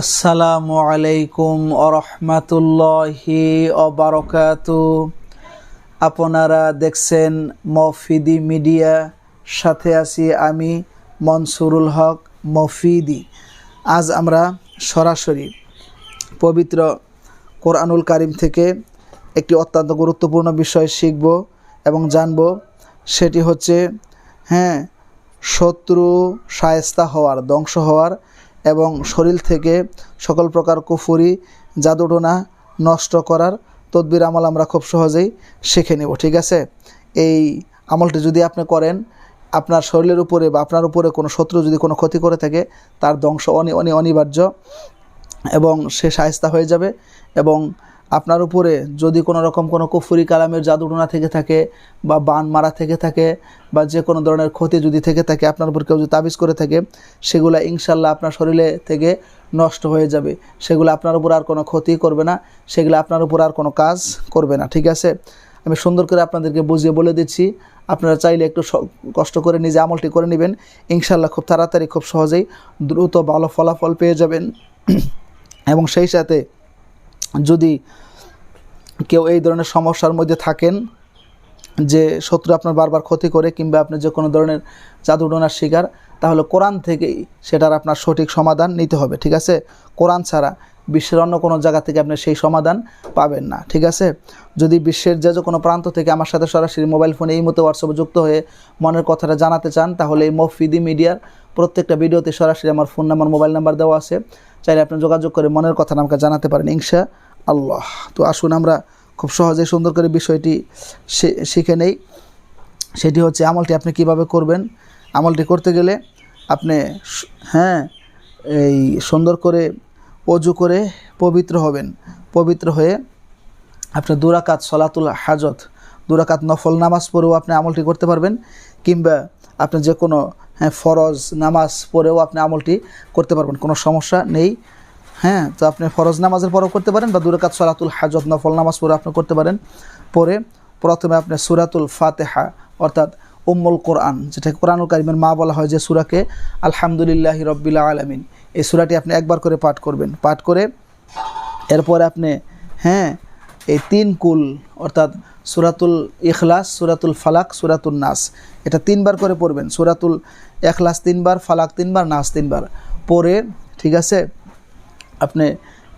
আসসালামু আলাইকুম আরহামাতুল্লাহি অবারকাতু আপনারা দেখছেন মফিদি মিডিয়া, সাথে আছি আমি মনসুরুল হক মফিদি। আজ আমরা সরাসরি পবিত্র কোরআনুল কারিম থেকে একটি অত্যন্ত গুরুত্বপূর্ণ বিষয় শিখব এবং জানব, সেটি হচ্ছে হ্যাঁ শত্রু সায়স্তা হওয়ার, ধ্বংস হওয়ার এবং শরীর থেকে সকল প্রকার কুফুরি, জাদুটোনা নষ্ট করার তদবির আমল আমরা খুব সহজেই শিখে নেব, ঠিক আছে? এই আমলটি যদি আপনি করেন, আপনার শরীরের উপরে বা আপনার উপরে কোনো শত্রু যদি কোনো ক্ষতি করে থাকে, তার ধ্বংস অনি অনি, অনিবার্য এবং সে সায়স্তা হয়ে যাবে এবং আপনার উপরে যদি কোনো রকম কোনো কুফুরি কালামের জাদুটনা থেকে থাকে বা বান মারা থেকে থাকে বা যে কোনো ধরনের ক্ষতি যদি থেকে থাকে, আপনার উপর কেউ যদি তাবিজ করে থাকে, সেগুলো ইনশাল্লাহ আপনার শরীরে থেকে নষ্ট হয়ে যাবে। সেগুলো আপনার উপর আর কোনো ক্ষতি করবে না, সেগুলো আপনার উপর আর কোনো কাজ করবে না, ঠিক আছে? আমি সুন্দর করে আপনাদেরকে বুঝিয়ে বলে দিচ্ছি, আপনারা চাইলে একটু কষ্ট করে নিজে আমলটি করে নেবেন। ইনশাল্লাহ খুব তাড়াতাড়ি, খুব সহজেই দ্রুত ভালো ফলাফল পেয়ে যাবেন। এবং সেই সাথে যদি কেউ এই ধরনের সমস্যার মধ্যে থাকেন যে শত্রু আপনার বারবার ক্ষতি করে কিংবা আপনি যে কোনো ধরনের জাদুডোনার শিকার, তাহলে কোরআন থেকেই সেটার আপনার সঠিক সমাধান নিতে হবে, ঠিক আছে? কোরআন ছাড়া বিশ্বের অন্য কোনো জায়গা থেকে আপনি সেই সমাধান পাবেন না, ঠিক আছে? যদি বিশ্বের যে কোনো প্রান্ত থেকে আমার সাথে সরাসরি মোবাইল ফোনে এই মতো হোয়াটসঅ্যাপে যুক্ত হয়ে মনের কথাটা জানাতে চান, তাহলে এই মফিদি মিডিয়ার প্রত্যেকটা ভিডিওতে সরাসরি আমার ফোন নাম্বার মোবাইল নাম্বার দেওয়া আছে। চাইলে আপনি যোগাযোগ করে মনের কথা আমাকে জানাতে পারেন, ইনশা আল্লাহ। তো আসুন আমরা খুব সহজে সুন্দর করে বিষয়টি শিখে নেই। সেটি হচ্ছে আমলটি আপনি কীভাবে করবেন? আমলটি করতে গেলে আপনি হ্যাঁ এই সুন্দর করে অজু করে পবিত্র হবেন। পবিত্র হয়ে আপনি দুরাকাত সলাতুল হাজত দুরাকাত নফল নামাজ পড়েও আপনি আমলটি করতে পারবেন, কিংবা আপনি যে কোনো হ্যাঁ ফরজ, নামাজ পড়েও আপনি আমলটি করতে পারবেন, কোনো সমস্যা নেই। হ্যাঁ তো আপনি ফরজ নামাজের পরেও করতে পারেন বা দুরাকাত সলাতুল হাজত, নফল নামাজ পড়ে আপনি করতে পারেন। পরে প্রথমে আপনি সুরাতুল ফাতেহা, অর্থাৎ উম্মুল কোরআন, যেটাকে কোরআনুল কারিমের মা বলা হয়, যে সুরাকে আলহামদুলিল্লাহ রব্বিল্লা আলমিন, এই সুরাটি আপনি একবার করে পাঠ করবেন। পাঠ করে এরপরে আপনি হ্যাঁ এই তিন কুল, অর্থাৎ সুরাতুল ইখলাস, সুরাতুল ফালাক সুরাতুল নাস। এটা তিনবার করে পড়বেন। সুরাতুল এখলাস তিনবার, ফালাক তিনবার, নাস তিনবার। পরে ঠিক আছে, আপনি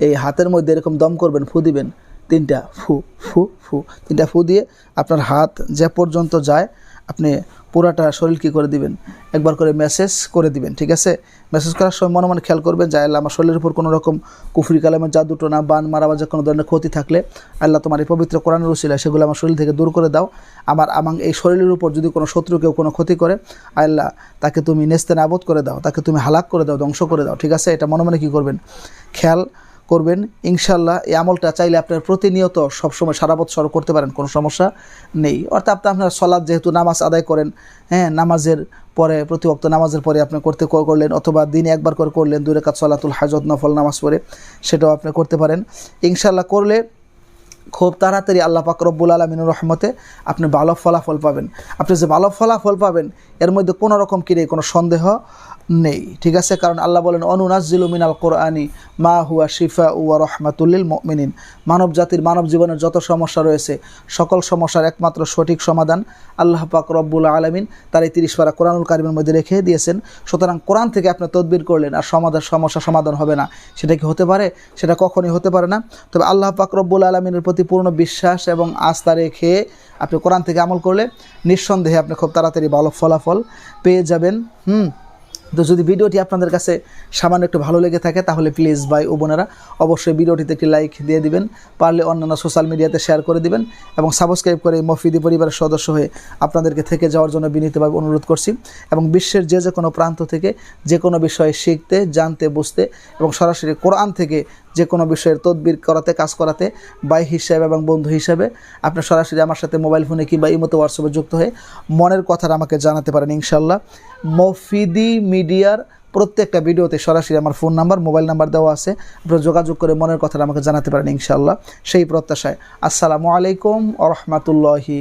এই হাতের মধ্যে এরকম দম করবেন, ফু দিবেন, তিনটা ফু ফু ফু, তিনটা ফু দিয়ে আপনার হাত যে পর্যন্ত যায়, আপনি পুরাটা শরীর কী করে দিবেন? একবার করে মেসেজ করে দিবেন, ঠিক আছে? মেসেজ করার সময় মনে মনে খেয়াল করবেন যে, আল্লাহ আমার শরীরের উপর কোনো রকম কুফরি কালামের জাদু না বান মারা বা যে কোনো ধরনের ক্ষতি থাকলে আল্লাহ তোমার এই পবিত্র কোরআনের উচিলা সেগুলো আমার শরীর থেকে দূর করে দাও। আমার আমার এই শরীরের উপর যদি কোনো শত্রু কেউ কোনো ক্ষতি করে, আল্লাহ তাকে তুমি নেস্তে নাবোধ করে দাও, তাকে তুমি হালাক করে দাও, ধ্বংস করে দাও, ঠিক আছে? এটা মনে মনে কী করবেন? খেয়াল করবেন। ইনশাল্লাহ এই আমলটা চাইলে আপনার প্রতিনিয়ত সবসময় সারা বৎসর করতে পারেন, কোনো সমস্যা নেই। অর্থাৎ আপনি আপনার সলাদ যেহেতু নামাজ আদায় করেন হ্যাঁ নামাজের পরে, প্রতি অক্ত নামাজের পরে আপনি করতে করলেন অথবা দিনে একবার করে করলেন দুই সলাতুল হাজত, নফল নামাজ পড়ে, সেটাও আপনি করতে পারেন। ইনশাল্লাহ করলে খুব তাড়াতাড়ি আল্লাহ পাক রব্বুল আলমিনুর রহমতে আপনি ভালো ফলাফল পাবেন। আপনি যে ভালো ফলাফল পাবেন, এর মধ্যে কোনো রকম কি নেই, কোনো সন্দেহ নেই। ঠিক আছে? কারণ আল্লাহ বলেন অনুনাজিলু মিনাল কোরআনি মা হুয়া শিফা উয়া রহমাতুল্লিল মিনিন মানব জাতির মানব জীবনের যত সমস্যা রয়েছে, সকল সমস্যার একমাত্র সঠিক সমাধান আল্লাহ পাক রব্বুল আলমিন তার এই তিরিশ পারা কোরআনুল কারিমের মধ্যে রেখে দিয়েছেন। সুতরাং কোরআন থেকে আপনি তদবির করলেন আর সমাধান, সমস্যা সমাধান হবে না। সেটা কি হতে পারে? সেটা কখনই হতে পারে না। তবে আল্লাহ পাক রব্বুল আলমিনের প্রতি পূর্ণ বিশ্বাস এবং আস্থা রেখে আপনি কোরআন থেকে আমল করলে নিঃসন্দেহে আপনি খুব তাড়াতাড়ি ভালো ফলাফল পেয়ে যাবেন। হুম। তো যদি ভিডিওটি আপনাদের কাছে সামান্য একটু ভালো লেগে থাকে, তাহলে প্লিজ ভাই ও বোনেরা অবশ্যই ভিডিওটিতে একটি লাইক দিয়ে দিবেন, পারলে অন্যান্য সোশ্যাল মিডিয়াতে শেয়ার করে দিবেন এবং সাবস্ক্রাইব করে মফিদি পরিবারের সদস্য হয়ে আপনাদেরকে থেকে যাওয়ার জন্য বিনীতভাবে অনুরোধ করছি এবং বিশ্বের যে যে কোনো প্রান্ত থেকে যে কোনো বিষয়ে শিখতে, জানতে, বুঝতে এবং সরাসরি কোরআন থেকে যে কোনো বিষয়ের তদবির করাতে, কাজ করাতে, ভাই হিসাবে এবং বন্ধু হিসাবে আপনি সরাসরি আমার সাথে মোবাইল ফোনে কিংবা ইমতো হোয়াটসঅ্যাপে যুক্ত হয়ে মনের কথাটা আমাকে জানাতে পারেন ইনশাল্লাহ মফিদি মিডিয়ার প্রত্যেকটা ভিডিওতে সরাসরি আমার ফোন নাম্বার, মোবাইল নাম্বার দেওয়া আছে। আপনারা যোগাযোগ করে মনের কথাটা আমাকে জানাতে পারেন ইনশাল্লাহ সেই প্রত্যাশায়। আসসালামু আলাইকুম আ রহমতুল্লাহি